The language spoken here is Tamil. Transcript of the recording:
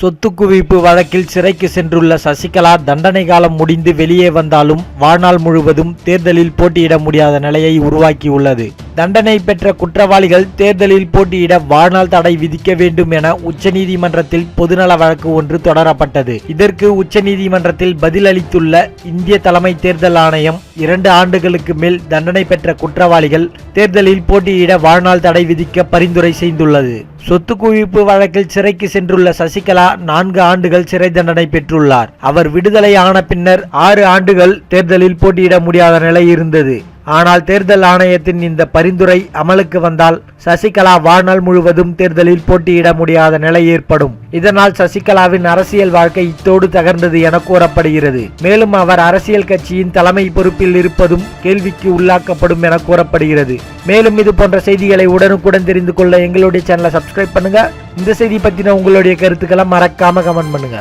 சொத்து குவிப்பு வழக்கில் சிறைக்கு சென்றுள்ள சசிகலா தண்டனை காலம் முடிந்து வெளியே வந்தாலும் வாழ்நாள் முழுவதும் தேர்தலில் போட்டியிட முடியாத நிலையை உருவாக்கியுள்ளது. தண்டனை பெற்ற குற்றவாளிகள் தேர்தலில் போட்டியிட வாழ்நாள் தடை விதிக்க வேண்டும் என உச்சநீதிமன்றத்தில் பொதுநல வழக்கு ஒன்று தொடரப்பட்டது. இதற்கு உச்சநீதிமன்றத்தில் பதிலளித்துள்ள இந்திய தலைமை தேர்தல் ஆணையம் இரண்டு ஆண்டுகளுக்கு மேல் தண்டனை பெற்ற குற்றவாளிகள் தேர்தலில் போட்டியிட வாழ்நாள் தடை விதிக்க பரிந்துரை செய்துள்ளது. சொத்து குவிப்பு வழக்கில் சிறைக்கு சென்றுள்ள சசிகலா நான்கு ஆண்டுகள் சிறை தண்டனை பெற்றுள்ளார். அவர் விடுதலை ஆன பின்னர் ஆறு ஆண்டுகள் தேர்தலில் போட்டியிட முடியாத நிலை இருந்தது. ஆனால் தேர்தல் ஆணையத்தின் இந்த பரிந்துரை அமலுக்கு வந்தால் சசிகலா வாழ்நாள் முழுவதும் தேர்தலில் போட்டியிட முடியாத நிலை ஏற்படும். இதனால் சசிகலாவின் அரசியல் வாழ்க்கை இத்தோடு தகர்ந்தது என கூறப்படுகிறது. மேலும் அவர் அரசியல் கட்சியின் தலைமை பொறுப்பில் இருப்பதும் கேள்விக்கு உள்ளாக்கப்படும் என கூறப்படுகிறது. மேலும் இது போன்ற செய்திகளை உடனுக்குடன் தெரிந்து கொள்ள எங்களுடைய சேனலை சப்ஸ்கிரைப் பண்ணுங்க. இந்த செய்தி பற்றின உங்களுடைய கருத்துக்களை மறக்காம கமெண்ட் பண்ணுங்க.